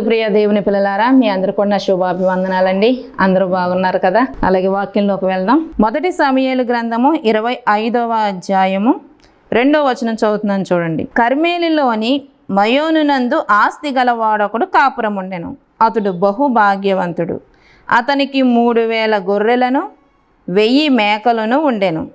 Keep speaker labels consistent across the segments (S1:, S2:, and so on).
S1: నందు ప్రియ దేవుని పిల్లలారా మీ అందరు కూడా నా శుభాభివందనాలండి. అందరూ బాగున్నారు కదా? అలాగే వాక్యంలోకి వెళ్దాం. మొదటి సమయాలు గ్రంథము ఇరవై ఐదవ అధ్యాయము రెండో వచనం చదువుతున్నాను చూడండి. కర్మేలిలోని మయోనునందు ఆస్తి గలవాడొకడు కాపురం ఉండెను. అతడు బహు భాగ్యవంతుడు అతనికి మూడు వేల గొర్రెలను వెయ్యి మేకలను ఉండెను.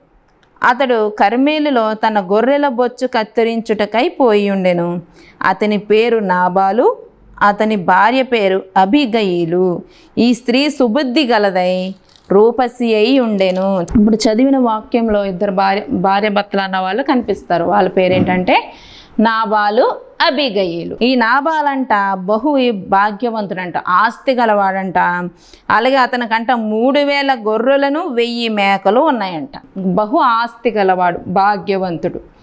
S1: అతడు కర్మేలులో తన గొర్రెల బొచ్చు కత్తిరించుటకై పోయి ఉండెను. అతని పేరు నాబాలు అతని భార్య పేరు అభిగయిలు ఈ స్త్రీ సుబుద్ధి గలదై రూపసి అయి ఉండెను. ఇప్పుడు చదివిన వాక్యంలో ఇద్దరు భార్య భార్య భర్తలు అన్న వాళ్ళు కనిపిస్తారు. వాళ్ళ పేరేంటంటే నాబాలు అబిగయిలు. ఈ నాబాలంట బహు భాగ్యవంతుడంట ఆస్తి గలవాడంట. అలాగే అతనికంట మూడు వేల గొర్రెలను వెయ్యి మేకలు ఉన్నాయంట. బహు ఆస్తి గలవాడు భాగ్యవంతుడు.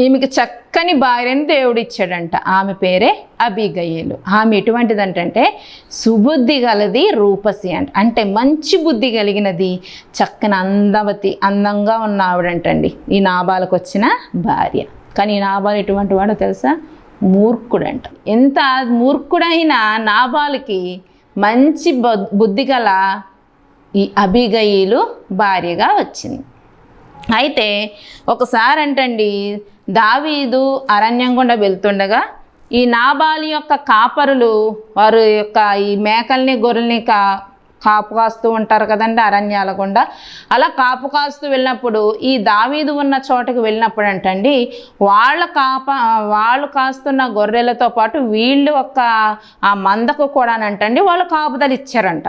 S1: ఈమెకి చక్కని భార్యని దేవుడు ఇచ్చాడంట ఆమె పేరే అబిగయ్యలు ఆమె ఎటువంటిదంటే సుబుద్ధి గలది రూపసి అంట. అంటే మంచి బుద్ధి కలిగినది చక్కని అందవతి అందంగా ఉన్న ఆవిడంటండి ఈ నాబాలకు వచ్చిన భార్య. కానీ ఈ నాబాలు ఎటువంటి వాడో తెలుసా? మూర్ఖుడంట. ఎంత మూర్ఖుడైన నాబాలకి మంచి బుద్ధి గల ఈ అభిగయిలు భార్యగా వచ్చింది. అయితే ఒకసారి అంటండి దావీదు అరణ్యం గుండా వెళ్తుండగా ఈ నాబాలి యొక్క కాపరులు వారు యొక్క ఈ మేకల్ని గొర్రెల్ని కా కాపు కాస్తూ ఉంటారు కదండి అరణ్యాల గుండా. అలా కాపు కాస్తూ వెళ్ళినప్పుడు ఈ దావీదు ఉన్న చోటకి వెళ్ళినప్పుడు అంటండి వాళ్ళ కాప వాళ్ళు కాస్తున్న గొర్రెలతో పాటు వీళ్ళు ఒక ఆ మందకు కూడానంటండి వాళ్ళు కాపుదలు ఇచ్చారంట.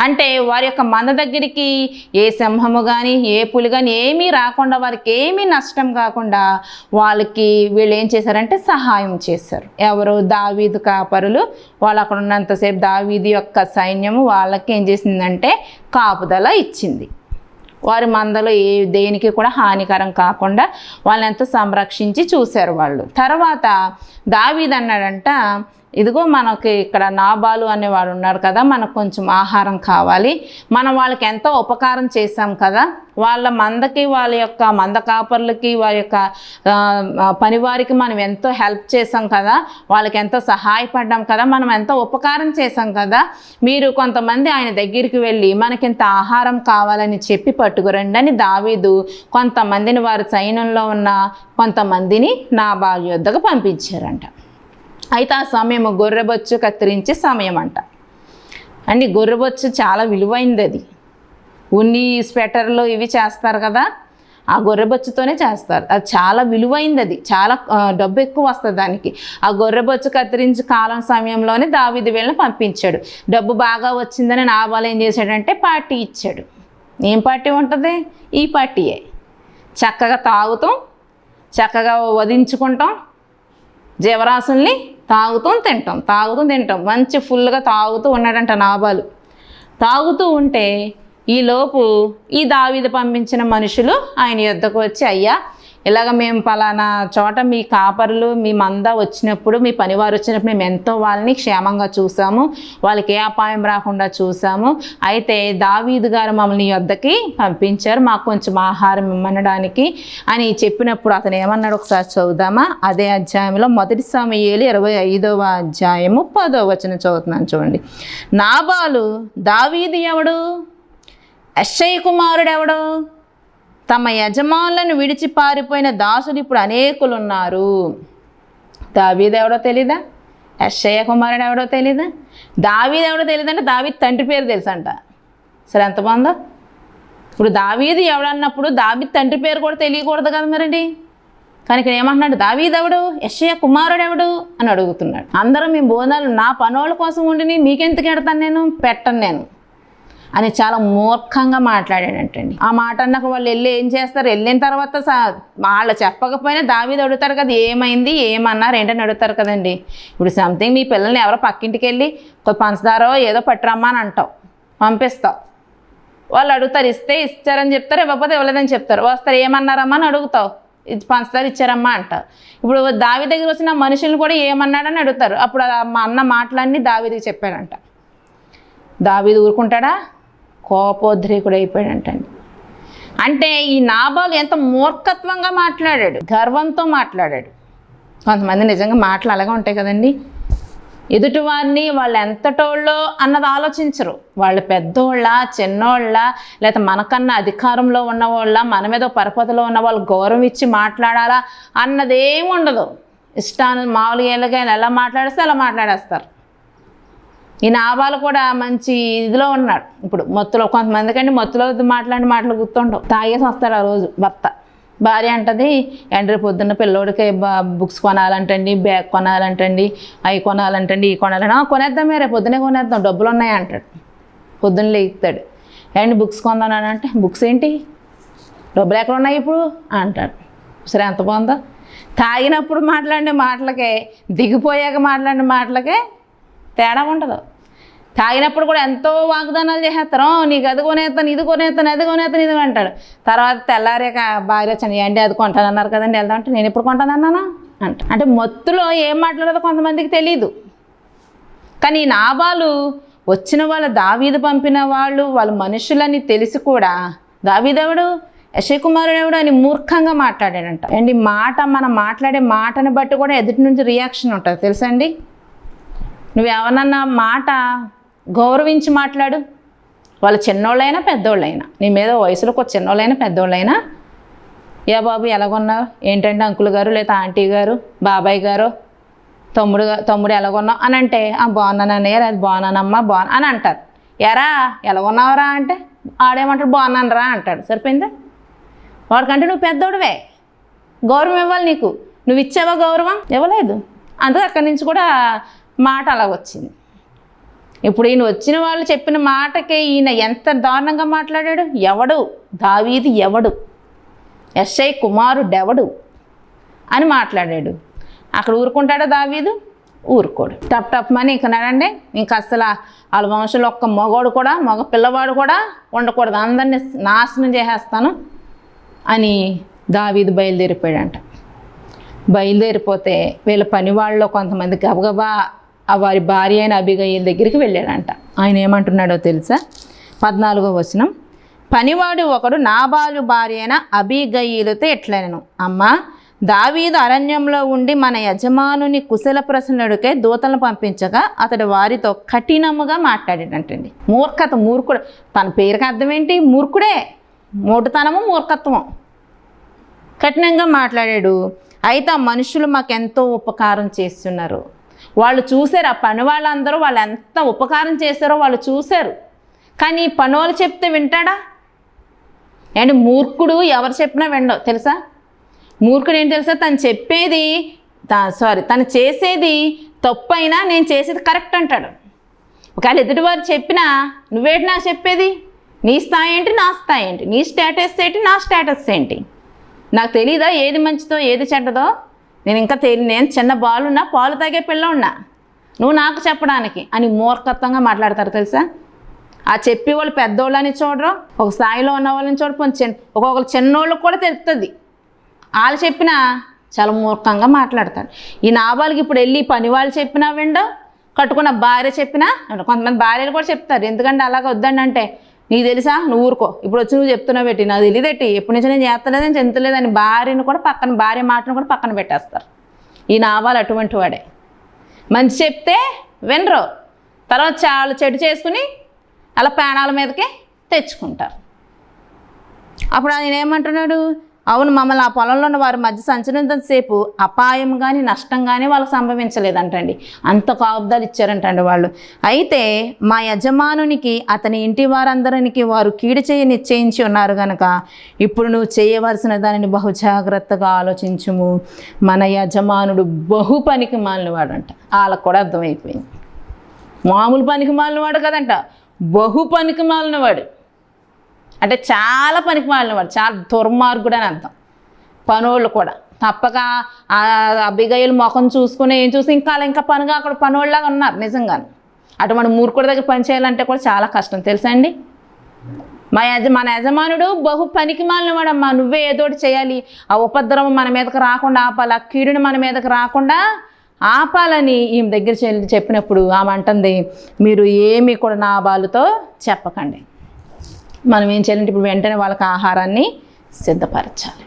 S1: అంటే వారి యొక్క మంద దగ్గరికి ఏ సింహము కానీ ఏ పులి కానీ ఏమీ రాకుండా వారికి ఏమీ నష్టం కాకుండా వాళ్ళకి వీళ్ళు ఏం చేశారంటే సహాయం చేశారు. ఎవరు? దావీదు కాపరులు. వాళ్ళు అక్కడ ఉన్నంతసేపు దావీదు యొక్క సైన్యము వాళ్ళకి ఏం చేసిందంటే కాపుదల ఇచ్చింది. వారి మందలో ఏ దేనికి కూడా హానికరం కాకుండా వాళ్ళని ఎంతో సంరక్షించి చూశారు వాళ్ళు. తర్వాత దావీద్ అన్నాడంట ఇదిగో మనకి ఇక్కడ నాబాలు అనేవాడు ఉన్నాడు కదా మనకు కొంచెం ఆహారం కావాలి. మనం వాళ్ళకి ఎంతో ఉపకారం చేశాం కదా వాళ్ళ మందకి వాళ్ళ యొక్క మంద కాపర్లకి వారి యొక్క పనివారికి మనం ఎంతో హెల్ప్ చేసాం కదా వాళ్ళకి ఎంతో సహాయపడ్డాం కదా మనం ఎంతో ఉపకారం చేసాం కదా మీరు కొంతమంది ఆయన దగ్గరికి వెళ్ళి మనకింత ఆహారం కావాలని చెప్పి పట్టుకురండి అని దావీదు కొంతమందిని వారి సైన్యంలో ఉన్న కొంతమందిని నాబాలు యొద్దకు పంపించారంట. అయితే ఆ సమయం గొర్రెబొచ్చు కత్తిరించే సమయం అంట అండి గొర్రెబొచ్చు చాలా విలువైంది అది. ఉన్ని స్వెటర్లు ఇవి చేస్తారు కదా ఆ గొర్రెబొచ్చుతోనే చేస్తారు. అది చాలా విలువైంది అది. చాలా డబ్బు ఎక్కువ వస్తుంది దానికి. ఆ గొర్రెబొచ్చు కత్తిరించి కాలం సమయంలోనే దావిది వీళ్ళని పంపించాడు. డబ్బు బాగా వచ్చిందని నాబాలు ఏం చేశాడంటే పార్టీ ఇచ్చాడు. ఏం పార్టీ ఉంటుంది? ఈ పార్టీయే. చక్కగా తాగుతాం చక్కగా వధించుకుంటాం జీవరాశుల్ని తాగుతూ తింటాం తాగుతూ తింటాం. మంచి ఫుల్గా తాగుతూ ఉన్నాడంట నాబాలు తాగుతూ ఉంటే ఈలోపు ఈ దావిద పంపించిన మనుషులు ఆయన యుద్ధకు వచ్చి అయ్యా ఇలాగ మేము పలానా చోట మీ కాపరులు మీ మంద వచ్చినప్పుడు మీ పనివారు వచ్చినప్పుడు మేము ఎంతో వాళ్ళని క్షేమంగా చూసాము. వాళ్ళకి ఏ అపాయం రాకుండా చూసాము. అయితే దావీదు గారు మమ్మల్ని వద్దకి యొద్దకి పంపించారు. మాకు కొంచెం ఆహారం ఇమ్మనడానికి అని చెప్పినప్పుడు అతను ఏమన్నాడు ఒకసారి చదువుదామా? అదే అధ్యాయంలో మొదటి సమయాలు ఇరవై ఐదవ అధ్యాయము పదో వచనం చదువుతున్నాను చూడండి. నాబాలు దావీదు ఎవడు? అక్షయ్ కుమారుడు ఎవడు? తమ యజమానులను విడిచి పారిపోయిన దాసులు ఇప్పుడు అనేకులు ఉన్నారు దావీదు ఎవడో తెలీదా? యశ్షయ్య కుమారుడు ఎవడో తెలీదా? దావీదు ఎవడో తెలియదంటే దావీ తండ్రి పేరు తెలుసంట. సరే ఎంత బాగుందో? ఇప్పుడు దావీదు ఎవడన్నప్పుడు దావీ తండ్రి పేరు కూడా తెలియకూడదు కదా మరండి. కానీ ఇక్కడ ఏమంటున్నాడు? దావీదెవడు యశ్య కుమారుడు ఎవడు? అని అడుగుతున్నాడు. అందరూ మీ బోనాలు నా పనోళ్ళ కోసం ఉండిని మీకెందుకు ఎడతాను నేను? పెట్టను నేను. అని చాలా మూర్ఖంగా మాట్లాడాడంటండి. ఆ మాట అన్నాక వాళ్ళు వెళ్ళి ఏం చేస్తారు? వెళ్ళిన తర్వాత స- వాళ్ళు చెప్పకపోయినా దావీది అడుగుతారు కదా ఏమైంది? ఏమన్నారు? ఏంటని అడుగుతారు కదండి. ఇప్పుడు సంథింగ్ మీ పిల్లల్ని ఎవరో పక్కింటికి వెళ్ళి కొద్ది పంచదారో ఏదో పట్టురమ్మా అని అంటావు. పంపిస్తావు. వాళ్ళు అడుగుతారు ఇస్తే ఇచ్చారని చెప్తారు ఇవ్వకపోతే ఇవ్వలేదని చెప్తారు. వస్తారు ఏమన్నారమ్మా అని అడుగుతావు. ఇది పంచదార ఇచ్చారమ్మా అంటారు ఇప్పుడు దావి దగ్గర వచ్చిన మనుషులు కూడా ఏమన్నాడని అడుగుతారు. అప్పుడు మా అన్న మాటలన్నీ దావీదికి చెప్పాడంట. దావీది ఊరుకుంటాడా? కోపోద్రేకుడైపోయాడంటండి. అంటే ఈ నాబాలు ఎంత మూర్ఖత్వంగా మాట్లాడాడు గర్వంతో మాట్లాడాడు. కొంతమంది నిజంగా మాటలు అలాగే ఉంటాయి కదండి. ఎదుటి వారిని వాళ్ళు ఎంతటోళ్ళో అన్నది ఆలోచించరు. వాళ్ళు పెద్దోళ్ళ చిన్నోళ్ళ లేకపోతే మనకన్నా అధికారంలో ఉన్నవాళ్ళ మన మీద పరపతిలో ఉన్న వాళ్ళు గౌరవం ఇచ్చి మాట్లాడాలా అన్నదేమి ఉండదు. ఇష్టాన్ని మామూలుగా ఎలాగైనా ఎలా మాట్లాడిస్తే అలా మాట్లాడేస్తారు. ఈ నాబాలు కూడా మంచి ఇదిలో ఉన్నాడు. ఇప్పుడు మత్తులో కొంతమందికండి మత్తులో మాట్లాడి మాటలు గుర్తుండవు. తాగేసి వస్తాడు ఆ రోజు భర్త. భార్య అంటది ఎండ్రి పొద్దున్న పిల్లోడికి బుక్స్ కొనాలంటండి బ్యాగ్ కొనాలంటండి అవి కొనాలంటండి ఈ కొనాలని. కొనేద్దాం రేపు పొద్దునే కొనేద్దాం డబ్బులు ఉన్నాయి అంటాడు. పొద్దున్న లేస్తాడు అండ్ బుక్స్ కొందానని అంటే బుక్స్ ఏంటి? డబ్బులు ఎక్కడ ఉన్నాయి ఇప్పుడు? అంటాడు. సరే ఎంత బాగుందో తాగినప్పుడు మాట్లాడే మాటలకే దిగిపోయాక మాట్లాడిన మాటలకే తేడా ఉండదు. తాగినప్పుడు కూడా ఎంతో వాగ్దానాలు చేసేస్తారు. నీకు అది కొనేస్తాను ఇది కొనేస్తాను అది కొనేస్తాను ఇది అంటాడు. తర్వాత తెల్లారేక భార్య వచ్చాను ఏంటి అది కొంటాను అన్నారు కదండి వెళ్దాం అంటే నేను ఎప్పుడు కొంటాను అన్నానా అంట. అంటే మత్తులో ఏం మాట్లాడదో కొంతమందికి తెలియదు కానీ ఈ నాబాలు వచ్చిన వాళ్ళ దావీదు పంపిన వాళ్ళు వాళ్ళ మనుషులని తెలిసి కూడా దావీదెవడు యశయ్ కుమారుడు ఎవడు? అని మూర్ఖంగా మాట్లాడాడంట. అండి మాట మనం మాట్లాడే మాటని బట్టి కూడా ఎదుటి నుంచి రియాక్షన్ ఉంటుంది. తెలుసా అండి? నువ్వు ఎవరన్నా మాట గౌరవించి మాట్లాడు? వాళ్ళు చిన్నోళ్ళైనా పెద్దోళ్ళైనా. నీ మీద వయసులో ఒక చిన్నోళ్ళైనా పెద్దోళ్ళైనా. ఏ బాబు ఎలాగొన్నావు? ఏంటంటే అంకుల్ గారు లేదా ఆంటీ గారు బాబాయ్ గారు? తమ్ముడు తమ్ముడు ఎలాగొన్నావు? అని అంటే ఆ బాగున్నాను అన్నయ్య అది బాగున్నానమ్మా బాగున్నా అని అంటారు. ఎరా ఎలాగొన్నావురా? అంటే ఆడేమంటాడు బాగున్నాను రా అంటాడు. సరిపోయిందా? వాడికంటే నువ్వు పెద్దోడివే. గౌరవం ఇవ్వాలి నీకు. నువ్వు ఇచ్చావా గౌరవం? ఇవ్వలేదు. అందుకే అక్కడి నుంచి కూడా మాట అలాగ వచ్చింది. ఇప్పుడు ఈయన వచ్చిన వాళ్ళు చెప్పిన మాటకి ఈయన ఎంత దారుణంగా మాట్లాడాడు? ఎవడు? దావీది ఎవడు? ఎస్ఐ కుమారుడెవడు అని మాట్లాడాడు. అక్కడ ఊరుకుంటాడా దావీదు? ఊరుకోడు. టప్ టప్ మని ఇంక నడండి ఇంక అసలు వాళ్ళ వంశంలో ఒక్క మగోడు కూడా మగ పిల్లవాడు కూడా ఉండకూడదు. అందరినీ నాశనం చేసేస్తాను అని దావీదు బయలుదేరిపోయాడంట. బయలుదేరిపోతే వీళ్ళ పని వాళ్ళలో కొంతమంది గబగబా వారి భార్య అయిన అభిగయ్యల దగ్గరికి వెళ్ళాడంట. ఆయన ఏమంటున్నాడో తెలుసా? పద్నాలుగో వచనం. పనివాడు ఒకడు నాబాలు భార్య అయిన అభిగయ్యలతో ఎట్లనను? అమ్మా దావీదు అరణ్యంలో ఉండి మన యజమానుని కుశల ప్రశ్నలకే దూతలను పంపించగా అతడు వారితో కఠినముగా మాట్లాడాడంటండి. మూర్ఖత మూర్ఖుడు. తన పేరుకి అర్థం ఏంటి మూర్ఖుడే. మోటుతనము మూర్ఖత్వం కఠినంగా మాట్లాడాడు. అయితే ఆ మనుషులు మాకెంతో ఉపకారం చేస్తున్నారు. వాళ్ళు చూశారు ఆ పని వాళ్ళందరూ వాళ్ళు ఎంత ఉపకారం చేశారో వాళ్ళు చూశారు. కానీ ఈ పని వాళ్ళు చెప్తే వింటాడా? అండ్ మూర్ఖుడు ఎవరు చెప్పినా వినడు తెలుసా? మూర్ఖుడు ఏంటి తెలుసా? తను చెప్పేది సారీ తను చేసేది తప్పు అయినా నేను చేసేది కరెక్ట్ అంటాడు. ఒకవేళ ఎదుటివారు చెప్పినా నువ్వేంటి నాకు చెప్పేది? నీ స్థాయి ఏంటి నా స్థాయి ఏంటి? నీ స్టేటస్ ఏంటి నా స్టేటస్ ఏంటి? నాకు తెలీదా? ఏది మంచిదో ఏది చెడ్డదో? నేను ఇంకా తెలి నేను చిన్న బాలున్నా పాలు తాగే పిల్ల ఉన్నా. నువ్వు నాకు చెప్పడానికి అని మూర్ఖత్వంగా మాట్లాడతారు తెలుసా? ఆ చెప్పి వాళ్ళు పెద్దోళ్ళని చూడరు ఒక స్థాయిలో ఉన్న వాళ్ళని చూడరు కొంచెం చిన్న ఒక్కొక్కరు చిన్నోళ్ళకి కూడా తెలుస్తుంది వాళ్ళు చెప్పినా చాలా మూర్ఖంగా మాట్లాడతాడు ఈ నాబాలకి ఇప్పుడు వెళ్ళి పని వాళ్ళు చెప్పినా విండో కట్టుకున్న భార్య చెప్పినా కొంతమంది భార్యలు కూడా చెప్తారు ఎందుకంటే అలాగ వద్దండి అంటే నీకు తెలుసా? నువ్వు ఊరుకో. ఇప్పుడు వచ్చి నువ్వు చెప్తున్నావు పెట్టి నాకు తెలియదెట్టి ఎప్పటి నుంచి నేను చేస్తలేదని నేను చెంతలేదని భార్యను కూడా పక్కన భార్య మాటను కూడా పక్కన పెట్టేస్తారు. ఈ నావాలు అటువంటి వాడే. మంచి చెప్తే వినరు. తర్వాత చాలా చెడు చేసుకుని అలా ప్రాణాల మీదకే తెచ్చుకుంటారు. అప్పుడు ఆయన ఏమంటున్నాడు? అవును మమ్మల్ని ఆ పొలంలో ఉన్న వారి మధ్య సంచరించేసేపు అపాయం కానీ నష్టం కానీ వాళ్ళకి సంభవించలేదంటండి. అంత కాపుదాలు ఇచ్చారంటండి వాళ్ళు. అయితే మా యజమానునికి అతని ఇంటి వారందరికి వారు కీడు చేయ నిశ్చయించి ఉన్నారు కనుక ఇప్పుడు నువ్వు చేయవలసిన దానిని బహు జాగ్రత్తగా ఆలోచించుము. మన యజమానుడు బహు పనికి మాలినవాడంట వాళ్ళకు కూడా అర్థమైపోయింది. మామూలు పనికి మాలినవాడు కదంట. బహు పనికి మాలినవాడు అంటే చాలా పనికి మాలినవాడు చాలా దుర్మార్గుడు అని అర్థం. పనోళ్ళు కూడా. తప్పక అబ్బిగయ్యలు ముఖం చూసుకుని ఏం చూసి ఇంకా ఇంకా పనిగా అక్కడ పనోళ్ళలాగా ఉన్నారు నిజంగా అటు మన మూర్ఖుడి దగ్గర పని చేయాలంటే కూడా చాలా కష్టం. తెలుసా అండి? మా యజ మన యజమానుడు బహు పనికి మాలినవాడమ్మా నువ్వే ఏదోటి చేయాలి. ఆ ఉపద్రవం మన మీదకి రాకుండా ఆపాలి. ఆ కీడుని మన మీదకి రాకుండా ఆపాలని ఈమె దగ్గర చెల్లి చెప్పినప్పుడు ఆమె అంటుంది మీరు ఏమీ కూడా నా బాలుతో చెప్పకండి. మనం ఏం చేయాలంటే ఇప్పుడు వెంటనే వాళ్ళకి ఆహారాన్ని సిద్ధపరచాలి.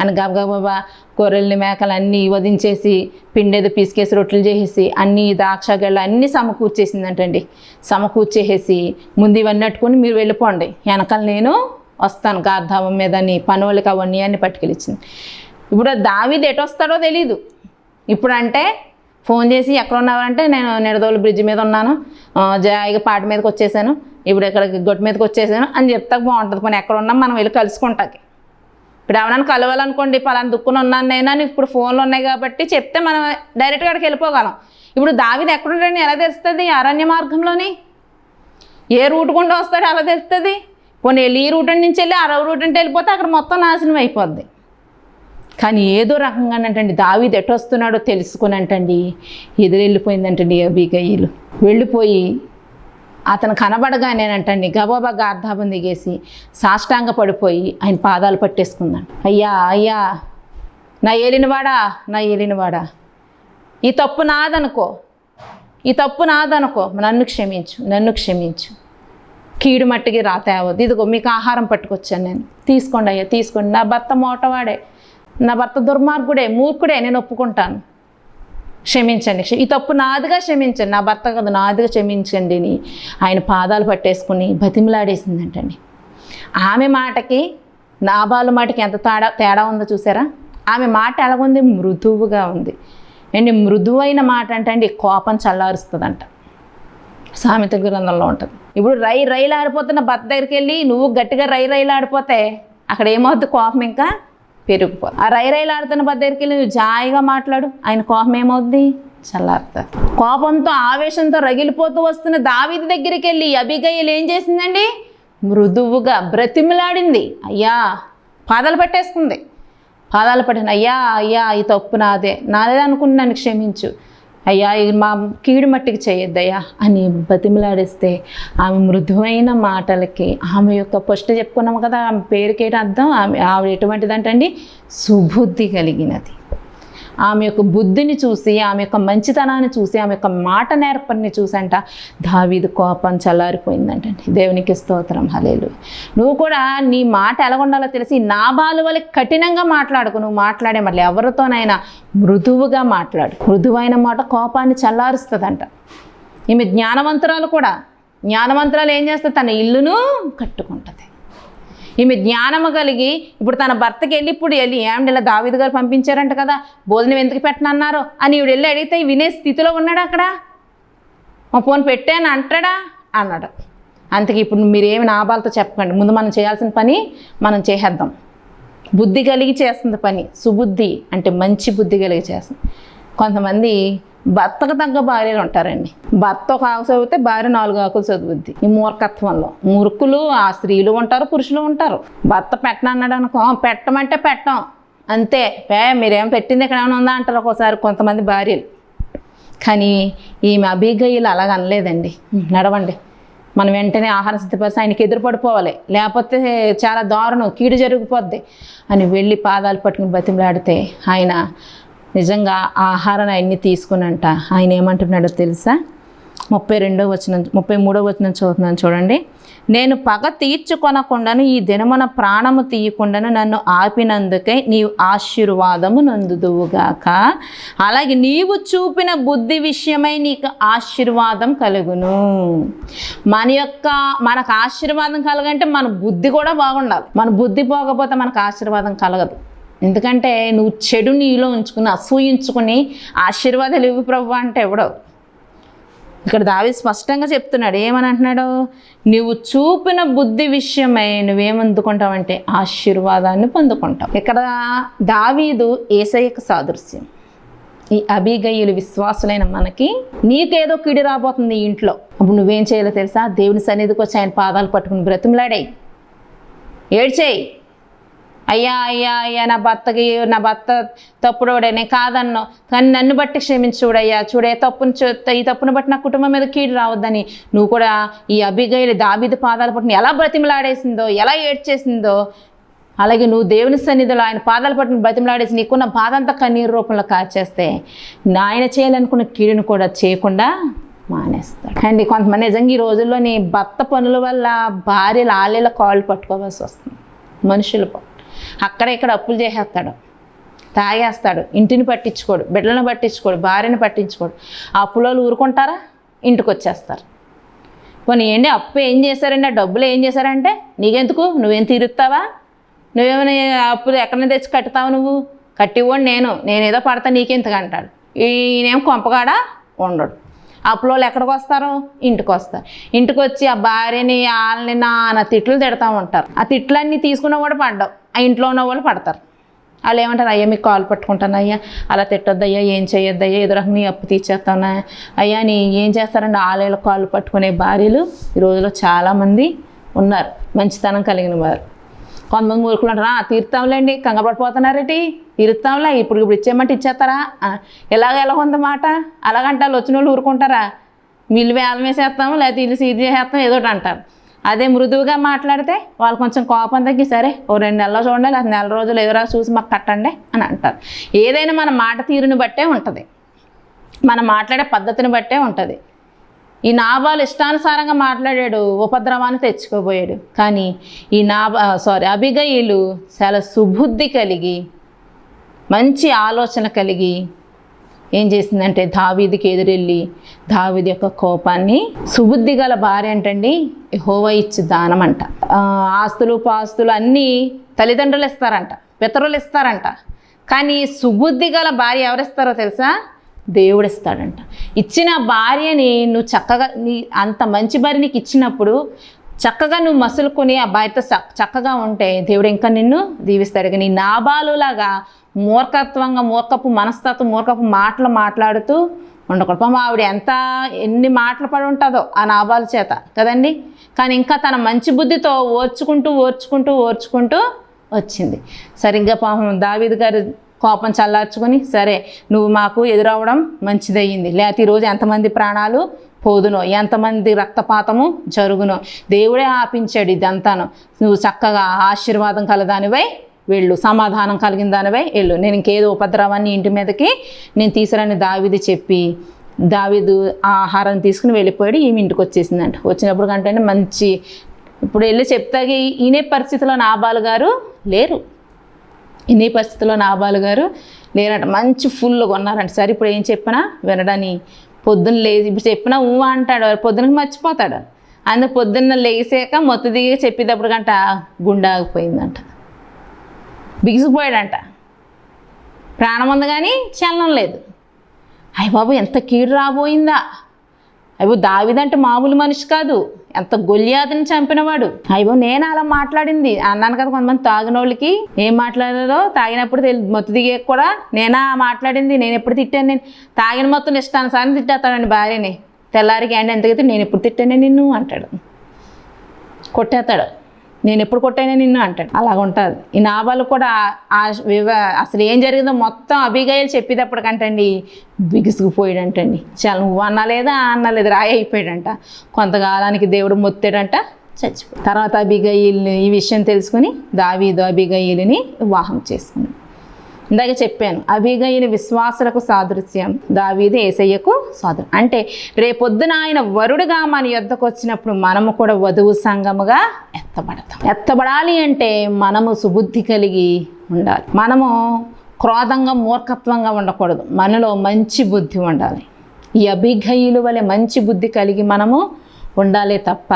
S1: అని గబగబా గొర్రెల్ని మేకలు అన్నీ వదించేసి పిండేది పిసికేసి రొట్టెలు చేసేసి అన్నీ ద్రాక్ష గళ్ళు అన్నీ సమకూర్చేసిందంటండి. సమకూర్చేసేసి ముందు ఇవన్నీ అట్టుకొని మీరు వెళ్ళిపోండి. వెనకాల నేను వస్తాను. గార్ధావం మీద అని పనులకి అవన్నీ అన్ని పట్టుకెళ్ళిచ్చింది. ఇప్పుడు దావిది ఎటు వస్తాడో తెలీదు. ఇప్పుడు అంటే ఫోన్ చేసి ఎక్కడ ఉన్నావంటే నేను నిడదోలు బ్రిడ్జ్ మీద ఉన్నాను. జాయిగా పాటి మీదకి వచ్చేసాను. ఇప్పుడు ఇక్కడికి గొట్టు మీదకి వచ్చేసాను అని చెప్తా బాగుంటుంది. పోనీ ఎక్కడ ఉన్నాం మనం వెళ్ళి కలుసుకుంటాకి. ఇప్పుడు ఎవరైనా కలవాలనుకోండి పలానా దుక్కుని ఉన్నాను నేను అని ఇప్పుడు ఫోన్లు ఉన్నాయి కాబట్టి చెప్తే మనం డైరెక్ట్గా అక్కడికి వెళ్ళిపోగలం. ఇప్పుడు దావిది ఎక్కడుంటాడని ఎలా తెలుస్తుంది? అరణ్య మార్గంలోని? ఏ రూట్ గుండా వస్తాడో ఎలా తెలుస్తుంది? పోనీ వెళ్ళి ఈ రూట్ నుంచి వెళ్ళి ఆ రూట్ అంటే వెళ్ళిపోతే అక్కడ మొత్తం నాశనం అయిపోద్ది. కానీ ఏదో రకంగానంటండి దావీది ఎటు వస్తున్నాడో తెలుసుకుని అంటండి ఎదురెళ్ళిపోయిందంటండి అబీకయ్యలు వెళ్ళిపోయి అతను కనబడగానేనంటండి గబాబా గార్ధాపం దిగేసి సాష్టాంగ పడిపోయి ఆయన పాదాలు పట్టేసుకుందంట అయ్యా అయ్యా నా ఏలినవాడా? నా ఏలినవాడా? ఈ తప్పు నాదనుకో. ఈ తప్పు నాదనుకో. నన్ను క్షమించు నన్ను క్షమించు. కీడు మట్టికి రాతేవద్దు ఇదిగో మీకు ఆహారం పట్టుకొచ్చాను నేను. తీసుకోండి అయ్యా తీసుకోండి. నా భర్త మోటవాడే. నా భర్త దుర్మార్గుడే మూర్ఖుడే నేను ఒప్పుకుంటాను. క్షమించండి. ఈ తప్పు నాదిగా క్షమించండి. నా భర్త కదా నాదిగా క్షమించండి అని ఆయన పాదాలు పట్టేసుకుని బతిమలాడేసిందంటండి. ఆమె మాటకి నాబాలు మాటకి ఎంత తేడా తేడా ఉందో చూసారా? ఆమె మాట ఎలాగుంది? మృదువుగా ఉంది. అండి మృదువైన మాట అంటే అండి కోపం చల్లారుస్తుందంట. సామెత గ్రంథంలో ఉంటుంది. ఇప్పుడు రై రైలు ఆడిపోతున్న భర్త దగ్గరికి వెళ్ళి నువ్వు గట్టిగా రై రైలు ఆడిపోతే అక్కడ ఏమవుతుంది కోపం ఇంకా? పెరిగిపోతుంది ఆ రైరైలాడుతున్న రైలు దగ్గరికి వెళ్ళి నువ్వు జాయిగా మాట్లాడు. ఆయన కోపం ఏమవుద్ది? చల్లారుతుంది కోపంతో ఆవేశంతో రగిలిపోతూ వస్తున్న దావీది దగ్గరికి వెళ్ళి అబిగయ్యలు ఏం చేసిందండి? మృదువుగా బ్రతిమలాడింది. అయ్యా పాదాలు పట్టేసుకుంది. పాదాలు పట్టిన అయ్యా అయ్యా ఈ తప్పు నాదే. నాదే అనుకుంటున్నాను నన్ను క్షమించు. అయ్యా మా కీడు మట్టికి చేయొద్దయ్యా అని బతిమలాడిస్తే ఆమె మృదువైన మాటలకి ఆమె యొక్క పుష్ట చెప్పుకున్నాము కదా ఆమె పేరుకేట అర్థం ఆమె ఆవిడ ఎటువంటిదంటండి? సుబుద్ధి కలిగినది. ఆమె యొక్క బుద్ధిని చూసి ఆమె యొక్క మంచితనాన్ని చూసి ఆమె యొక్క మాట నేర్పడిని చూసంట దావీది కోపం చల్లారిపోయిందంటండి. దేవునికి స్తోత్రం. హలేలు నువ్వు కూడా నీ మాట ఎలాగుండాలో తెలిసి నా బాలు కఠినంగా మాట్లాడుకు. నువ్వు మాట్లాడే మళ్ళీ ఎవరితోనైనా మృదువుగా మాట్లాడు. మృదువైన మాట కోపాన్ని చల్లారుస్తుందంట. ఈమె జ్ఞానవంతురాలు కూడా. జ్ఞానవంతురాలు ఏం చేస్తుంది? తన ఇల్లును కట్టుకుంటుంది. ఈమె జ్ఞానము కలిగి ఇప్పుడు తన భర్తకి వెళ్ళి ఇప్పుడు వెళ్ళి ఏమండి ఇలా దావిదు గారు పంపించారంట కదా భోజనం ఎందుకు పెట్టనన్నారు? అని ఈవిడ వెళ్ళి అడిగితే వినే స్థితిలో ఉన్నాడు అక్కడ? మా ఫోన్ పెట్టాను అంటాడా? అన్నాడు. అందుకే ఇప్పుడు మీరేమి నాభాలతో చెప్పకండి. ముందు మనం చేయాల్సిన పని మనం చేసేద్దాం. బుద్ధి కలిగి చేస్తుంది పని సుబుద్ధి అంటే మంచి బుద్ధి కలిగి చేస్తుంది. కొంతమంది భర్తకు తగ్గ భార్యలు ఉంటారండి. భర్త ఒక ఆకు చదివితే భార్య నాలుగు ఆకులు చదువుద్ది. ఈ మూర్ఖత్వంలో. మురుకులు ఆ స్త్రీలు ఉంటారు పురుషులు ఉంటారు. భర్త పెట్టనన్నాడు అనుకో పెట్టమంటే పెట్టం. అంతే. పే మీరేం పెట్టింది ఇక్కడ ఏమైనా ఉందా? అంటారు ఒక్కోసారి కొంతమంది భార్యలు. కానీ ఈమె అభిగయ్యలు అలాగ అనలేదండి. నడవండి. మనం వెంటనే ఆహారం సిద్ధపరిచి ఆయనకి ఎదురు పడిపోవాలి లేకపోతే చాలా దారుణం కీడు జరిగిపోద్ది అని వెళ్ళి పాదాలు పట్టుకుని బతిమలాడితే ఆయన నిజంగా ఆహారం ఆహారాన్ని తీసుకునంట. ఆయన ఏమంటున్నాడో తెలుసా? ముప్పై రెండో వచ్చిన ముప్పై మూడో వచ్చిన చదువుతున్నాను చూడండి. నేను పగ తీర్చుకొనకుండాను ఈ దినమున ప్రాణము తీయకుండాను నన్ను ఆపినందుకే నీవు ఆశీర్వాదము నందుదువుగాక అలాగే నీవు చూపిన బుద్ధి విషయమై నీకు ఆశీర్వాదం కలుగును. మన యొక్క మనకు ఆశీర్వాదం కలగంటే మన బుద్ధి కూడా బాగుండాలి. మన బుద్ధి పోకపోతే మనకు ఆశీర్వాదం కలగదు. ఎందుకంటే నువ్వు చెడు నీలో ఉంచుకుని అసూయించుకుని ఆశీర్వాదాలు ఇవ్వు ప్రభు అంటే ఎవడో. ఇక్కడ దావి స్పష్టంగా చెప్తున్నాడు ఏమని అంటున్నాడు? నువ్వు చూపిన బుద్ధి విషయమై నువ్వేమందుకుంటావంటే ఆశీర్వాదాన్ని పొందుకుంటావు. ఇక్కడ దావీదు ఏసయ్యకు సాదృశ్యం. ఈ అభిగయ్యులు విశ్వాసులైన మనకి నీకేదో కిడి రాబోతుంది ఇంట్లో. అప్పుడు నువ్వేం చేయాలో తెలుసా? దేవుని సన్నిధికి వచ్చి ఆయన పాదాలు పట్టుకుని బ్రతిమలాడాయి. ఏడ్చేయి. అయ్యా అయ్యా అయ్యా నా భర్తకి నా భర్త తప్పుడోడే నేను కాదన్నా. కానీ నన్ను బట్టి క్షమించు చూడయ్యా చూడే తప్పును చూ- ఈ తప్పును బట్టి నా కుటుంబం మీద కీడు రావద్దని. నువ్వు కూడా ఈ అభిగైలు దాబిది పాదాలు పట్టుని ఎలా బ్రతిమలాడేసిందో ఎలా ఏడ్చేసిందో అలాగే నువ్వు దేవుని సన్నిధిలో ఆయన పాదాలు పట్టుని బ్రతిమలాడేసి నీకున్న బాధ అంతా కన్నీరు రూపంలో కాచేస్తే ఆయన చేయాలనుకున్న కీడును కూడా చేయకుండా మానేస్తాడు. అండ్ కొంతమంది నిజంగా ఈ రోజుల్లోని భర్త పనుల వల్ల భార్యలు ఆలేల కాళ్ళు పట్టుకోవాల్సి వస్తుంది. మనుషులు అక్కడ ఇక్కడ అప్పులు చేసేస్తాడు. తాగేస్తాడు. ఇంటిని పట్టించుకోడు. బిడ్డలను పట్టించుకోడు. భార్యని పట్టించుకోడు. అప్పులోళ్ళు ఊరుకుంటారా? ఇంటికి వచ్చేస్తారు పోనీ ఏంటి? అప్పు ఏం చేశారండి ఆ డబ్బులు ఏం చేశారంటే నీకెందుకు? నువ్వేం తీరుస్తావా? నువ్వేమైనా అప్పులు ఎక్కడ తెచ్చి కట్టుతావు నువ్వు? కట్టివ్వండి నేను. నేనేదో పడతా నీకెందుకు అంటాడు. ఈయనేం కొంపగాడ? ఉండడు. అప్పులోళ్ళు ఎక్కడికి వస్తారు? ఇంటికి వస్తారు ఇంటికి వచ్చి ఆ భార్యని వాళ్ళని నాన్న తిట్లు తిడతా ఉంటారు. ఆ తిట్లన్నీ తీసుకున్న కూడా పడ్డావు. ఆ ఇంట్లో ఉన్న వాళ్ళు పడతారు. వాళ్ళు ఏమంటారు అయ్యా మీకు కాలు పట్టుకుంటాను అయ్యా. అలా తిట్టొద్దయ్యా ఏం చేయొద్దయ్యా ఏదో రకం నీ అప్పు తీర్చేస్తానా? అయ్యా నీ ఏం చేస్తారండి ఆలయాల కాళ్ళు పట్టుకునే భార్యలు ఈ రోజులో చాలామంది ఉన్నారు. మంచితనం కలిగిన వారు. కొంతమంది మూర్ఖులు అంటారు తీర్తాంలేండి తీరుతాంలేండి కంగపడిపోతున్నారేటి తీరుతాంలే ఇప్పుడు ఇప్పుడు ఇచ్చేయమంటే ఇచ్చేస్తారా? ఎలాగ ఎలా ఉందన్నమాట మాట? అలాగంటే వాళ్ళు వచ్చిన వాళ్ళు ఊరుకుంటారా? వీళ్ళు వేలం వేసేస్తాము లేకపోతే వీళ్ళు సీజ్ చేసేస్తాం ఏదో ఒకటి అంటారు. అదే మృదువుగా మాట్లాడితే వాళ్ళు కొంచెం కోపం తగ్గి సరే ఓ రెండు నెలలు చూడండి లేదా నెల రోజులు ఎదురా చూసి మాకు కట్టండి అని అంటారు. ఏదైనా మన మాట తీరుని బట్టే ఉంటుంది. మనం మాట్లాడే పద్ధతిని బట్టే ఉంటుంది. ఈ నాబాలు ఇష్టానుసారంగా మాట్లాడాడు ఉపద్రవాన్ని తెచ్చుకోబోయాడు. కానీ ఈ నాబా సారీ అభిగయులు చాలా సుబుద్ధి కలిగి మంచి ఆలోచన కలిగి ఏం చేసిందంటే దావీదికి ఎదురెళ్ళి దావీది యొక్క కోపాన్ని సుబుద్ధి గల భార్య ఏంటండి హోవ ఇచ్చి దానం అంట ఆస్తులు పాస్తులు అన్నీ తల్లిదండ్రులు ఇస్తారంట పితరులు ఇస్తారంట. కానీ సుబుద్ధి గల భార్య ఎవరిస్తారో తెలుసా? దేవుడు ఇస్తాడంట. ఇచ్చిన భార్యని నువ్వు చక్కగా నీ అంత మంచి భార్య నీకు ఇచ్చినప్పుడు చక్కగా నువ్వు మసులుకొని ఆ భార్యతో చక్కగా ఉంటే దేవుడు ఇంకా నిన్ను దీవిస్తాడు. నీ నాబాలులాగా మూర్ఖత్వంగా మూర్ఖపు మనస్తత్వం మూర్ఖపు మాటలు మాట్లాడుతూ ఉండకూడదు. పాపం ఆవిడ ఎంత ఎన్ని మాటలు పడి ఉంటుందో ఆ నాబాల చేత కదండి? కానీ ఇంకా తన మంచి బుద్ధితో ఓర్చుకుంటూ ఓర్చుకుంటూ ఓర్చుకుంటూ వచ్చింది. సరిగ్గా పాపం దావీద్ గారు కోపం చల్లార్చుకొని సరే నువ్వు మాకు ఎదురవ్వడం మంచిదయ్యింది. లేకపోతే ఈరోజు ఎంతమంది ప్రాణాలు పోదునో? ఎంతమంది రక్తపాతము జరుగునో? దేవుడే ఆపించాడు ఇదంతాను. నువ్వు చక్కగా ఆశీర్వాదం కలదానివై వెళ్ళు సమాధానం కలిగిన దానివై వెళ్ళు. నేను ఇంకేదో ఉపద్రవాన్ని ఇంటి మీదకి నేను తీసుకురని దావిది చెప్పి దావిదు ఆహారం తీసుకుని వెళ్ళిపోయాడు ఈమె ఇంటికి వచ్చేసిందంట. వచ్చినప్పుడు కంటే మంచి ఇప్పుడు వెళ్ళి చెప్తాకి ఈయనే పరిస్థితిలో నాబాలు గారు లేరు. ఇన్ని పరిస్థితుల్లో నాబాలు గారు లేరంట. మంచి ఫుల్గా ఉన్నారంట సరే ఇప్పుడు ఏం చెప్పినా? వినడని పొద్దున్న లేచి ఇప్పుడు చెప్పినా ఊ అంటాడు పొద్దునకి మర్చిపోతాడు. అందుకు పొద్దున్న లేసాక మొత్తం దిగి చెప్పేటప్పుడు కంట గుండె ఆగిపోయిందంట. బిగిసిపోయాడంట ప్రాణం ఉంది కానీ చలనం లేదు. అయ్య బాబు ఎంత కీడు రాబోయిందా? అయ్యో దావిదంటే మామూలు మనిషి కాదు. ఎంత గొల్యాదని చంపినవాడు. అయ్యో నేను అలా మాట్లాడింది. అన్నాను కదా కొంతమంది తాగినోళ్ళకి. ఏం మాట్లాడారో? తాగినప్పుడు తెలి మొత్తం దిగే కూడా నేనా మాట్లాడింది. నేను ఎప్పుడు తిట్టాను నేను. తాగిన మొత్తం ఇష్టానుసారం తిట్టేస్తాడండి భార్యని. తెల్లారికి అండి ఎంతకైతే నేను ఎప్పుడు తిట్టానే నిన్ను అంటాడు. కొట్టేస్తాడు. నేను ఎప్పుడు కొట్టైనా నిన్ను అంటాడు. అలాగ ఉంటుంది. ఈ నాబాలు కూడా అసలు ఏం జరిగిందో మొత్తం అభిగాయలు చెప్పేటప్పటికంటండి. బిగుసుకుపోయాడంటండి. చాలా నువ్వు అన్నలేదా అన్నలేదు రాయి అయిపోయాడంట. కొంతకాలానికి దేవుడు మొత్తాడంట చచ్చిపోయి తర్వాత అబిగయిల్ని ఈ విషయం తెలుసుకుని దావీదు అభిగయిలిని వివాహం చేసుకున్నాడు. ఇందాక చెప్పాను అభిగయిని విశ్వాసులకు సాదృశ్యం. దావీది ఏసయ్యకు సాదృ అంటే రేపొద్దున ఆయన వరుడుగా మన యొద్దకు వచ్చినప్పుడు మనము కూడా వధువు సంఘముగా ఎత్తబడతాం. ఎత్తబడాలి అంటే మనము సుబుద్ధి కలిగి ఉండాలి. మనము క్రోధంగా మూర్ఖత్వంగా ఉండకూడదు. మనలో మంచి బుద్ధి ఉండాలి. ఈ అభిగయులు వలె మంచి బుద్ధి కలిగి మనము ఉండాలి తప్ప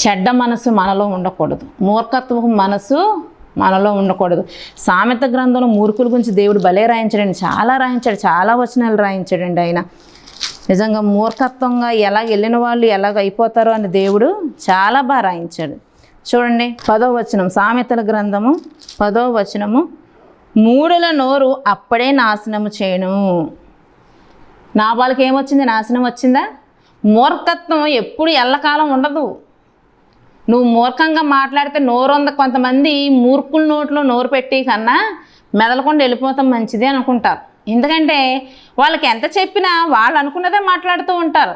S1: చెడ్డ మనసు మనలో ఉండకూడదు. మూర్ఖత్వపు మనసు మనలో ఉండకూడదు. సామెత గ్రంథంలో మూర్ఖుల గురించి దేవుడు భలే రాయించాడండి. చాలా రాయించాడు. చాలా వచనాలు రాయించాడండి ఆయన. నిజంగా మూర్ఖత్వంగా ఎలా వెళ్ళిన వాళ్ళు ఎలాగ అయిపోతారో అని దేవుడు చాలా బాగా రాయించాడు. చూడండి పదో వచనం సామెతల గ్రంథము పదో వచనము. మూడుల నోరు అప్పుడే నాశనము చేయను. నా వాళ్ళకి ఏమొచ్చింది? నాశనం వచ్చిందా? మూర్ఖత్వం ఎప్పుడు ఎల్లకాలం ఉండదు. నువ్వు మూర్ఖంగా మాట్లాడితే నోరు ఉంది కొంతమంది మూర్ఖుల నోట్లో నోరు పెట్టి కన్నా మెదలకుండా వెళ్ళిపోతాం మంచిది అనుకుంటారు. ఎందుకంటే వాళ్ళకి ఎంత చెప్పినా వాళ్ళు అనుకున్నదే మాట్లాడుతూ ఉంటారు.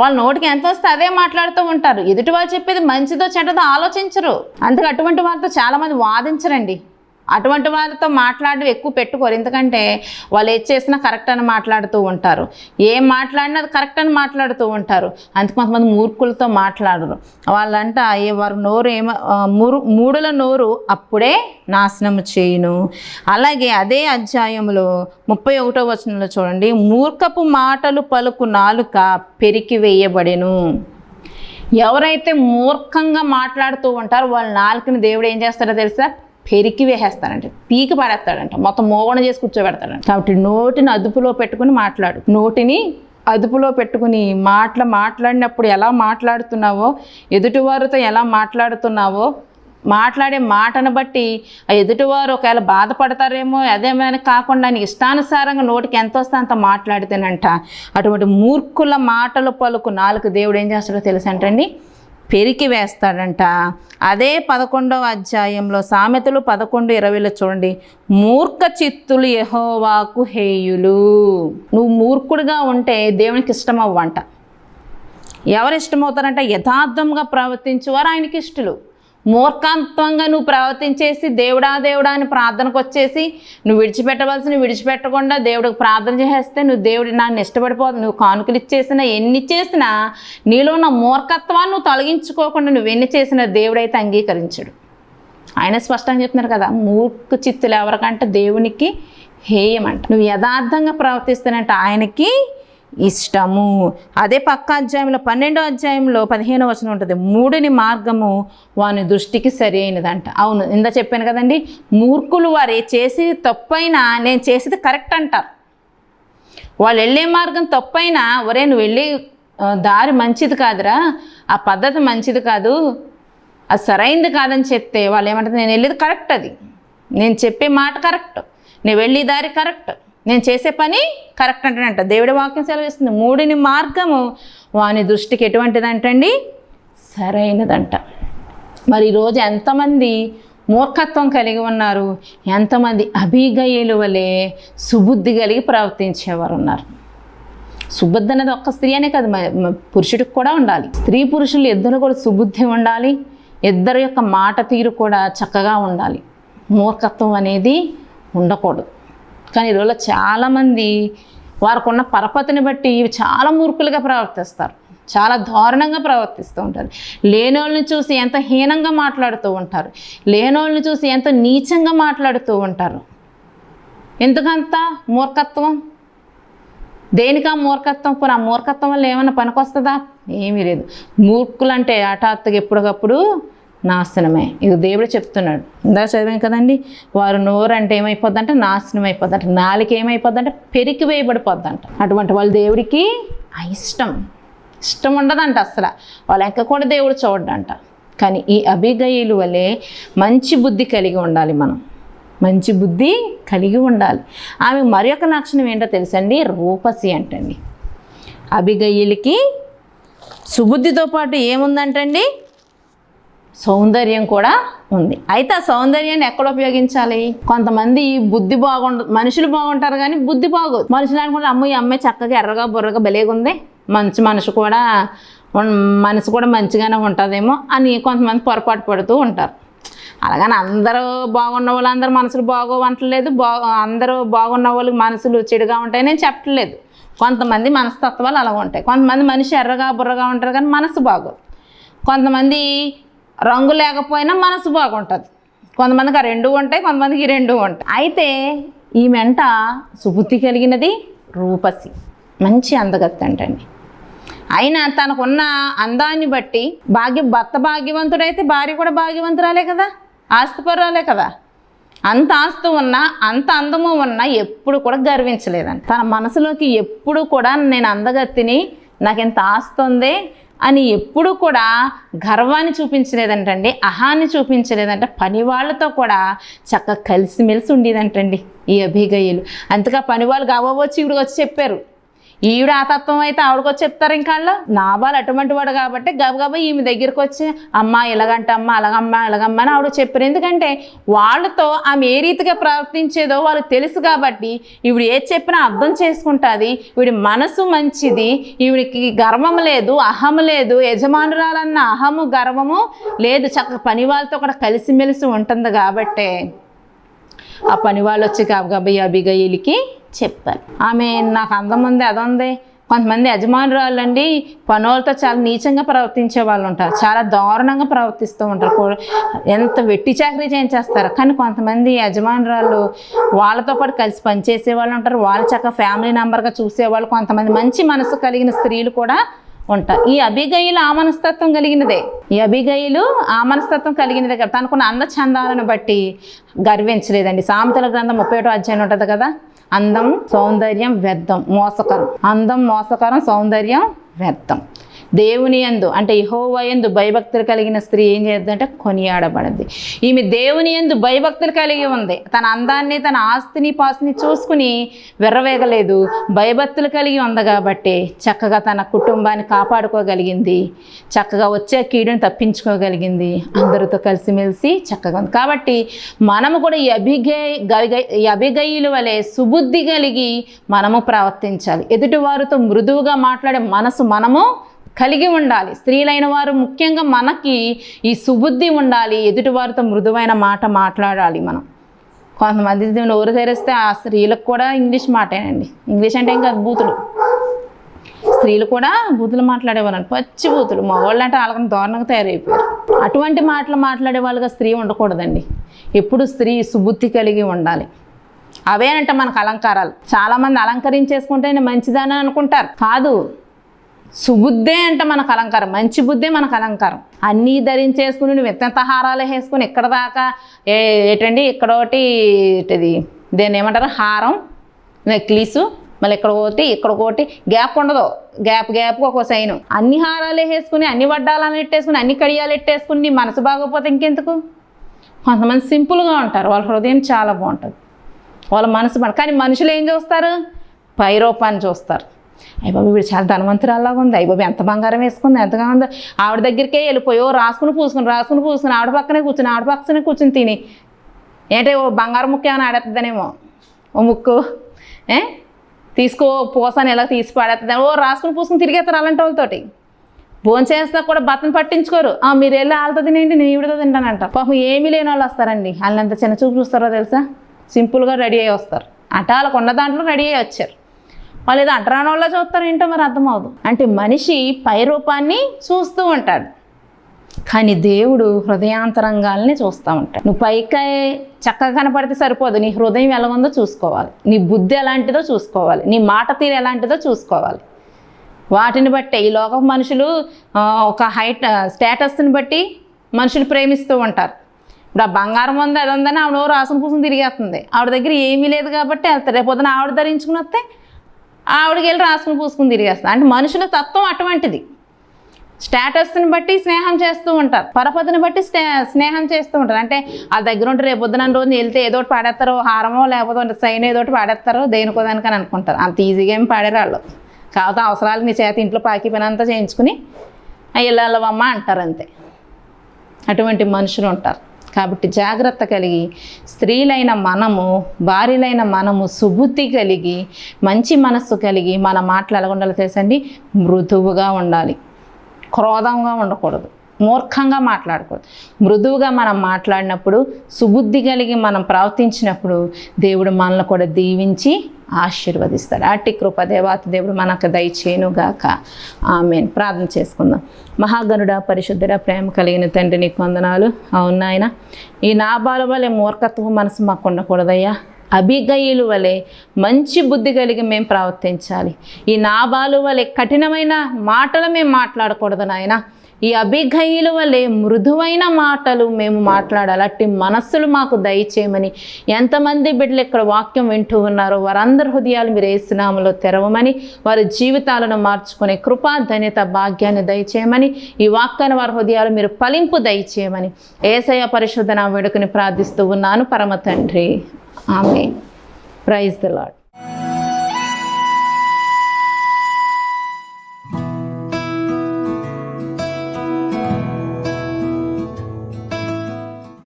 S1: వాళ్ళ నోటికి ఎంత వస్తే అదే మాట్లాడుతూ ఉంటారు. ఎదుటి వాళ్ళు చెప్పేది మంచిదో చెడ్డదో ఆలోచించరు. అందుకే అటువంటి వాళ్ళతో చాలామంది వాదించరండి. అటువంటి వాళ్ళతో మాట్లాడడం ఎక్కువ పెట్టుకోరు. ఎందుకంటే వాళ్ళు ఏది చేసినా కరెక్ట్ అని మాట్లాడుతూ ఉంటారు. ఏం మాట్లాడినా అది కరెక్ట్ అని మాట్లాడుతూ ఉంటారు. అందుకు కొంతమంది మూర్ఖులతో మాట్లాడరు. వాళ్ళంట ఏ వారు నోరు ఏమ మూరు మూడుల నోరు అప్పుడే నాశనము చేయును. అలాగే అదే అధ్యాయంలో ముప్పై ఒకటో వచనంలో చూడండి. మూర్ఖపు మాటలు పలుకు నాలుక పెరికి వేయబడెను. ఎవరైతే మూర్ఖంగా మాట్లాడుతూ ఉంటారో వాళ్ళ నాలుకని దేవుడు ఏం చేస్తాడో తెలుసా? పెరికి వేసేస్తాడంట పీకి పడేస్తాడంట మొత్తం మోగణ చేసి కూర్చోబెడతాడంట. కాబట్టి నోటిని అదుపులో పెట్టుకుని మాట్లాడు. నోటిని అదుపులో పెట్టుకుని మాటలు మాట్లాడినప్పుడు ఎలా మాట్లాడుతున్నావో ఎదుటివారితో ఎలా మాట్లాడుతున్నావో మాట్లాడే మాటను బట్టి ఆ ఎదుటివారు ఒకవేళ బాధపడతారేమో అదేమైనా కాకుండా నీ ఇష్టానుసారంగా నోటికి ఎంత వస్తే అంత మాట్లాడితేనంట. అటువంటి మూర్ఖుల మాటలు పలుకు నాలుగు దేవుడు ఏం చేస్తాడో తెలుసంటండి పెరికి వేస్తాడంట. అదే పదకొండవ అధ్యాయంలో సామెతలు పదకొండు ఇరవైలో చూడండి. మూర్ఖ చిత్తులు యహోవాకు హేయులు. నువ్వు మూర్ఖుడిగా ఉంటే దేవునికి ఇష్టం అవ్వంట ఎవరు ఇష్టమవుతారంట? యథార్థంగా ప్రవర్తించేవారు ఆయనకి ఇష్టలు. మూర్ఖాంతంగా నువ్వు ప్రవర్తించేసి దేవుడా దేవుడా అని ప్రార్థనకు వచ్చేసి నువ్వు విడిచిపెట్టవలసిన విడిచిపెట్టకుండా దేవుడికి ప్రార్థన చేసేస్తే నువ్వు దేవుడి నన్ను ఇష్టపడిపోదు. నువ్వు కానుకలు ఇచ్చేసినా ఎన్ని చేసినా నీలో ఉన్న మూర్ఖత్వాన్ని నువ్వు తొలగించుకోకుండా నువ్వు ఎన్ని చేసినా దేవుడైతే అంగీకరించడు. ఆయన స్పష్టంగా చెప్తున్నారు కదా మూర్ఖ చిత్తులు ఎవరికంటే దేవునికి హేయమంట. నువ్వు యథార్థంగా ప్రవర్తిస్తున్నట్టు ఆయనకి ఇష్టము. అదే పక్క అధ్యాయంలో పన్నెండో అధ్యాయంలో పదిహేనో వచనం ఉంటుంది. మూడుని మార్గము వాని దృష్టికి సరి అయినదంట అవును ఇందా చెప్పాను కదండి మూర్ఖులు వారు చేసేది తప్పైనా నేను చేసేది కరెక్ట్ అంటారు. వాళ్ళు వెళ్ళే మార్గం తప్పైనా ఒరే నువ్వు వెళ్ళే దారి మంచిది కాదురా ఆ పద్ధతి మంచిది కాదు అది సరైంది కాదని చెప్తే వాళ్ళు ఏమంటారు నేను వెళ్ళేది కరెక్ట్ అది. నేను చెప్పే మాట కరెక్ట్. నేను వెళ్ళే దారి కరెక్ట్. నేను చేసే పని కరెక్ట్ అంటాడంట దేవుడి వాక్యం సెలవిస్తుంది. మూడిని మార్గము వాని దృష్టికి ఎటువంటిదంటండి? సరైనదంట. మరి ఈరోజు ఎంతమంది మూర్ఖత్వం కలిగి ఉన్నారు? ఎంతమంది అభిగయులు వలె సుబుద్ధి కలిగి ప్రవర్తించేవారు ఉన్నారు సుబుద్ధి అనేది ఒక్క స్త్రీ అనే కాదు మ- పురుషుడికి కూడా ఉండాలి. స్త్రీ పురుషులు ఇద్దరు కూడా సుబుద్ధి ఉండాలి. ఇద్దరి యొక్క మాట తీరు కూడా చక్కగా ఉండాలి. మూర్ఖత్వం అనేది ఉండకూడదు. కానీ ఈరోజు చాలామంది వారికున్న పరపతిని బట్టి చాలా మూర్ఖులుగా ప్రవర్తిస్తారు. చాలా దారుణంగా ప్రవర్తిస్తూ ఉంటారు. లేనోళ్ళని చూసి ఎంత హీనంగా మాట్లాడుతూ ఉంటారు. లేనోళ్ళని చూసి ఎంత నీచంగా మాట్లాడుతూ ఉంటారు. ఎందుకంత మూర్ఖత్వం? దేనికా మూర్ఖత్వం? పోనీ ఆ మూర్ఖత్వం వల్ల ఏమైనా పనికొస్తుందా? ఏమీ లేదు. మూర్ఖులు అంటే హఠాత్తుగా ఎప్పటికప్పుడు నాశనమే. ఇది దేవుడు చెప్తున్నాడు. ఇందాక చదివాం కదండి వారు నోరు అంటే ఏమైపోద్దంటే? నాశనం అయిపోద్దంట. నాలుక ఏమైపోద్దంటే? పెరికి వేయబడిపోద్దంట. అటువంటి వాళ్ళు దేవుడికి అయిష్టం ఇష్టం ఉండదంట అసలు. వాళ్ళ ఎక్క కూడా దేవుడు చూడడంట. కానీ ఈ అభిగయులు వలె మంచి బుద్ధి కలిగి ఉండాలి మనం. మంచి బుద్ధి కలిగి ఉండాలి. ఆమె మరి ఒక లక్షణం ఏంటో తెలుసండి? రూపసి అంటండి. అభిగయ్యులకి సుబుద్ధితో పాటు ఏముందంటండి? సౌందర్యం కూడా ఉంది. అయితే ఆ సౌందర్యాన్ని ఎక్కడ ఉపయోగించాలి? కొంతమంది బుద్ధి బాగుండ మనుషులు బాగుంటారు కానీ బుద్ధి బాగోదు. మనుషులు అనుకుంటే అమ్మాయి అమ్మాయి చక్కగా ఎర్రగా బుర్రగా భలేగా ఉంది. మంచి మనసు కూడా మనసు కూడా మంచిగానే ఉంటుందేమో అని కొంతమంది పొరపాటు పడుతూ ఉంటారు. అలాగని అందరూ బాగున్న వాళ్ళందరూ మనసులు బాగోవంటలేదు. బా అందరూ బాగున్న వాళ్ళకి మనసులు చెడుగా ఉంటాయి. నేను చెప్పట్లేదు. కొంతమంది మనస్తత్వాలు అలా ఉంటాయి. కొంతమంది మనిషి ఎర్రగా బుర్రగా ఉంటారు కానీ మనసు బాగోదు. కొంతమంది రంగు లేకపోయినా మనసు బాగుంటుంది. కొంతమందికి ఆ రెండు ఉంటాయి కొంతమందికి ఈ రెండు ఉంటాయి. అయితే ఈ మెంట సుబుద్ధి కలిగినది రూపసి. మంచి అందగత్తి అంటండి. అయినా తనకున్న అందాన్ని బట్టి భాగ్య భర్త భాగ్యవంతుడైతే భార్య కూడా భాగ్యవంతురాలే కదా ఆస్తిపరురాలే కదా. అంత ఆస్తి ఉన్నా అంత అందము ఉన్నా ఎప్పుడు కూడా గర్వించలేదండి తన మనసులోకి ఎప్పుడు కూడా నేను అందగత్తిని నాకు ఇంత ఆస్తి ఉంది అని ఎప్పుడు కూడా గర్వాన్ని చూపించలేదంటండి అహాన్ని చూపించలేదంట పని వాళ్ళతో కూడా చక్కగా కలిసిమెలిసి ఉండేదంటండి ఈ అభిగయులు అంతగా పని వాళ్ళు గవ్వచ్చి ఇప్పుడు వచ్చి చెప్పారు. ఈవిడ ఆ తత్వం అయితే ఆవిడకొచ్చి చెప్తారు ఇంకా వాళ్ళు నాబాలు అటువంటి వాడు కాబట్టి గబగబా ఈమె దగ్గరికి వచ్చి అమ్మ ఇలాగంట అమ్మ అలాగమ్మ ఇలాగమ్మ అని ఆవిడ చెప్పారు. ఎందుకంటే వాళ్ళతో ఆమె ఏ రీతిగా ప్రవర్తించేదో వాళ్ళకి తెలుసు కాబట్టి ఈవిడ ఏది చెప్పినా అర్థం చేసుకుంటుంది. ఈవిడ మనసు మంచిది. ఈవిడికి గర్వం లేదు అహం లేదు. యజమానురాలన్న అహము గర్వము లేదు. చక్కగా పని వాళ్ళతో కూడా కలిసిమెలిసి ఉంటుంది కాబట్టే ఆ పని వాళ్ళు వచ్చి గబగబా ఈ చెప్పారు ఆమె నాకు అందం ఉంది అది ఉంది కొంతమంది యజమానురాలు అండి పనులతో చాలా నీచంగా ప్రవర్తించే వాళ్ళు ఉంటారు చాలా దారుణంగా ప్రవర్తిస్తూ ఉంటారు. ఎంత వెట్టి చాకరీ చేయించేస్తారు. కానీ కొంతమంది యజమానురాళ్ళు వాళ్ళతో పాటు కలిసి పనిచేసే వాళ్ళు ఉంటారు వాళ్ళు చక్కగా ఫ్యామిలీ మెంబర్గా చూసేవాళ్ళు. కొంతమంది మంచి మనసు కలిగిన స్త్రీలు కూడా ఉంటారు ఈ అభిగయులు ఆ మనస్తత్వం కలిగినదే. ఈ అభిగయులు ఆ మనస్తత్వం కలిగినదే కదా. తనకున్న అందచందాలను బట్టి గర్వించలేదండి. సామెతల గ్రంథం ముప్పై ఒకటో అధ్యాయం ఉంటుంది కదా? అందం సౌందర్యం వ్యర్థం మోసకరం. అందం మోసకరం సౌందర్యం వ్యర్థం. దేవుని యందు అంటే యెహోవా యందు భయభక్తులు కలిగిన స్త్రీ ఏం చేద్దంటే కొనియాడబడింది. ఈమె దేవుని యందు భయభక్తులు కలిగి ఉంది. తన అందాన్ని తన ఆస్తిని పాస్తిని చూసుకుని విర్రవేగలేదు. భయభక్తులు కలిగి ఉంది కాబట్టి చక్కగా తన కుటుంబాన్ని కాపాడుకోగలిగింది. చక్కగా వచ్చే కీడుని తప్పించుకోగలిగింది. అందరితో కలిసిమెలిసి చక్కగా ఉంది. కాబట్టి మనము కూడా అభిగై అభిగయుల వలె సుబుద్ధి కలిగి మనము ప్రవర్తించాలి. ఎదుటివారితో మృదువుగా మాట్లాడే మనసు మనము కలిగి ఉండాలి. స్త్రీలైన వారు ముఖ్యంగా మనకి ఈ సుబుద్ధి ఉండాలి ఎదుటివారితో మృదువైన మాట మాట్లాడాలి మనం. కొంతమంది నోరు తెరిస్తే ఆ స్త్రీలకు కూడా ఇంగ్లీష్ మాటేనండి. ఇంగ్లీష్ అంటే ఇంకా బూతులు. స్త్రీలు కూడా బూతులు మాట్లాడేవారు పచ్చి బూతులు. మగవాళ్ళు అంటే వాళ్ళకి దారుణంగా తయారైపోయారు. అటువంటి మాటలు మాట్లాడే వాళ్ళుగా స్త్రీ ఉండకూడదండి. ఎప్పుడు స్త్రీ సుబుద్ధి కలిగి ఉండాలి. అవేనంటే మనకు అలంకారాలు. చాలామంది అలంకరించేసుకుంటేనే మంచిదని అనుకుంటారు. కాదు సుబుద్ధే అంటే మనకు అలంకారం మంచి బుద్ధే మనకు అలంకారం. అన్నీ ధరించేసుకుని నువ్వు ఎంత హారాలు వేసుకుని ఇక్కడ దాకా ఏ ఏంటండి ఇక్కడ ఒకటి ఇది దేన్ని ఏమంటారు? హారం నెక్లీసు మళ్ళీ ఇక్కడ ఒకటి ఇక్కడ ఒకటి గ్యాప్ ఉండదు. గ్యాప్ గ్యాప్ ఒక సైను. అన్ని హారాలు వేసుకుని అన్ని వడ్డాలను ఎట్టేసుకుని అన్ని కడియాలు ఎట్టేసుకుని మనసు బాగోపోతే ఇంకెందుకు? కొంతమంది సింపుల్గా ఉంటారు. వాళ్ళ హృదయం చాలా బాగుంటుంది. వాళ్ళ మనసు కానీ మనుషులు ఏం చూస్తారు? పై రూపాన్ని చూస్తారు. అయ్య బాబు వీడు చాలా ధనవంతురాల్లాగా ఉంది. అయ్య బాబు ఎంత బంగారం వేసుకుంది ఎంతగా ఉందో ఆవిడ దగ్గరికే వెళ్ళిపోయో రాసుకుని పూసుకుని రాసుకుని పూసుకుని ఆవిడ పక్కనే కూర్చుని ఆవిడ పక్కనే కూర్చుని తిని. ఏంటే ఓ బంగారం ముక్క ఏమైనా ఆడేస్తుందనేమో ఓ ముక్కు ఏ? తీసుకో పోసాను ఎలా తీసి పాడేస్తుంది ఓ రాసుకుని పూసుకుని తిరిగేస్తారు అలాంటి వాళ్ళతోటి. భోజనం చేస్తా కూడా బతను పట్టించుకోరు. ఆ, మీరు వెళ్ళి వాళ్ళతో తినేయండి నేను ఈవిడతో తింటానంట. పాపం ఏమీ లేని వాళ్ళు వస్తారండి. వాళ్ళని ఎంత చిన్న చూపు చూస్తారో తెలుసా? సింపుల్గా రెడీ అయ్యి వస్తారు. అట వాళ్ళకు ఉన్న దాంట్లో రెడీ అయ్యి వచ్చారు. వాళ్ళు ఏదో అంటరాని వాళ్ళ చూస్తారు ఏంటో మరి అర్థమవుదు. అంటే మనిషి పై రూపాన్ని చూస్తూ ఉంటాడు. కానీ దేవుడు హృదయాంతరంగాల్ని చూస్తూ ఉంటాడు. నువ్వు పైకి చక్కగా కనపడితే సరిపోదు. నీ హృదయం ఎలా ఉందో చూసుకోవాలి. నీ బుద్ధి ఎలాంటిదో చూసుకోవాలి. నీ మాట తీరు ఎలాంటిదో చూసుకోవాలి. వాటిని బట్టే ఈ లోక మనుషులు ఒక హైట్ స్టేటస్ని బట్టి మనుషులు ప్రేమిస్తూ ఉంటారు. ఇప్పుడు ఆ బంగారం ఉంది అది ఉందని ఆవిడ రాసం రాసుకుని తిరిగేస్తుంది. ఆవిడ దగ్గర ఏమీ లేదు కాబట్టి వెళ్తారు. రేపు పొద్దున ఆవిడ ధరించుకుని వస్తే ఆవిడకి వెళ్ళి రాసుకుని పూసుకుని తిరిగేస్తుంది. అంటే మనుషుల తత్వం అటువంటిది. స్టేటస్ని బట్టి స్నేహం చేస్తూ ఉంటారు. పరపతిని బట్టి స్నేహం చేస్తూ ఉంటారు. అంటే ఆ దగ్గర ఉంటే రేపు పొద్దున రోజు వెళ్తే ఏదో ఒకటి పాడేస్తారో హారమో లేకపోతే సైన్ ఏదో ఒకటి పాడేస్తారో దేనికో దానికని అనుకుంటారు. అంత ఈజీగా ఏం పాడారు వాళ్ళు. కాకపోతే అవసరాలు నీ చేత ఇంట్లో పాకి పని అంతా చేయించుకుని వెళ్ళవమ్మ అంటారు అంతే. అటువంటి మనుషులు ఉంటారు. కాబట్టి జాగ్రత్త కలిగి స్త్రీలైన మనము భార్యలైన మనము సుబుద్ధి కలిగి మంచి మనస్సు కలిగి మన మాటలు ఎలాగ ఉండాలో తెలుసండి? మృదువుగా ఉండాలి. క్రోధంగా ఉండకూడదు. మూర్ఖంగా మాట్లాడకూడదు. మృదువుగా మనం మాట్లాడినప్పుడు సుబుద్ధి కలిగి మనం ప్రవర్తించినప్పుడు దేవుడు మనల్ని కూడా దీవించి ఆశీర్వదిస్తాడు అట్టి కృప దేవాతి దేవుడు మనకు దయచేయనుగాక. ఆమె ప్రార్థన చేసుకుందాం. మహాగనుడ పరిశుద్ధుడ ప్రేమ కలిగిన తండ్రి నీకు వందనాలు. అవును నాయన ఈ నాబాల వలె మూర్ఖత్వం మనసు మాకు ఉండకూడదయ్యా. అభిగయులు వలె మంచి బుద్ధి కలిగి మేము ప్రవర్తించాలి. ఈ నాబాలు వలె కఠినమైన మాటలు మేము మాట్లాడకూడదు నాయన. ఈ అభిఘయుల వలె మృదువైన మాటలు మేము మాట్లాడాలి. అట్టి మనస్సులు మాకు దయచేయమని ఎంతమంది బిడ్డలు ఇక్కడ వాక్యం వింటూ ఉన్నారో వారందరి హృదయాలు మీరు ఏసునామలో తెరవమని వారి జీవితాలను మార్చుకునే కృపా ధన్యత భాగ్యాన్ని దయచేయమని ఈ వాక్యాన్ని వారి హృదయాలు మీరు పలింపు దయచేయమని ఏసయ పరిశోధన వేడుకని ప్రార్థిస్తూ ఉన్నాను. పరమ తండ్రి. ఆమె ప్రైజ్ ద లాడ్